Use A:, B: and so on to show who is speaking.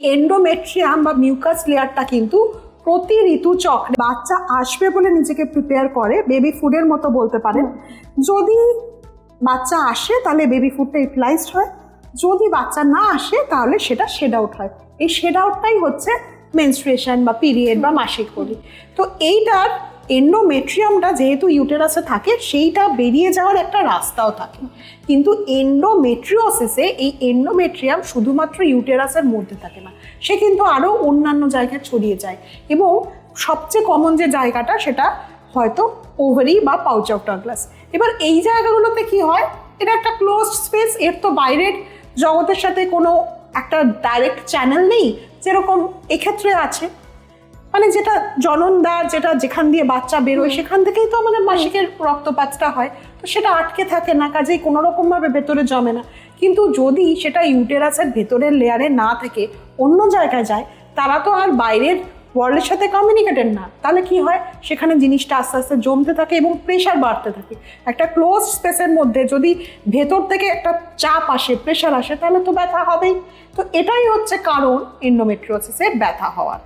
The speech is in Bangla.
A: এন্ডোমেট্রিয়াম বা মিউকাস লেয়ারটা কিন্তু প্রতি ঋতু চক্রে বাচ্চা আসবে বলে নিজেকে প্রিপেয়ার করে বেবি ফুডের মতো বলতে পারেন। যদি বাচ্চা আসে, তাহলে বেবি ফুডটা ইউটিলাইজড হয়। যদি বাচ্চা না আসে, তাহলে সেটা শেড আউট হয়। এই শেড আউটটাই হচ্ছে মেনস্ট্রেশন বা পিরিয়ড বা মাসিক বলি তো এইটার এন্ডোমেট্রিয়ামটা যেহেতু ইউটেরাসে থাকে, সেইটা বেরিয়ে যাওয়ার একটা রাস্তাও থাকে। কিন্তু এন্ডোমেট্রিওসিসে এই এন্ডোমেট্রিয়াম শুধুমাত্র ইউটেরাসের মধ্যে থাকে না, সে কিন্তু আরও অন্যান্য জায়গায় ছড়িয়ে যায়। এবং সবচেয়ে কমন যে জায়গাটা, সেটা হয়তো ওভারি বা পাউচ অফ ডাগলাস এবার এই জায়গাগুলোতে কি হয়? এটা একটা ক্লোজ স্পেস এর তো বাইরের জগতের সাথে কোনো একটা ডাইরেক্ট চ্যানেল নেই, যেরকম এক্ষেত্রে আছে। মানে যেটা জননদ্বার যেটা যেখান দিয়ে বাচ্চা বেরোয় সেখান থেকেই তো আমাদের মাসিকের রক্তপাতটা হয়। তো সেটা আটকে থাকে না কাজেই কোনো রকমভাবে ভেতরে জমে না। কিন্তু যদি সেটা ইউটেরাসের ভেতরের লেয়ারে না থেকে অন্য জায়গায় যায় তারা তো আর বাইরের ওয়ার্ল্ডের সাথে কমিউনিকেটেড না। তাহলে কি হয়? সেখানে জিনিসটা আস্তে আস্তে জমতে থাকে এবং প্রেশার বাড়তে থাকে। একটা ক্লোজ স্পেসের মধ্যে যদি ভেতর থেকে একটা চাপ আসে প্রেশার আসে তাহলে তো ব্যথা হবেই। তো এটাই হচ্ছে কারণ এন্ডোমেট্রিওসিসের ব্যথা হওয়ার।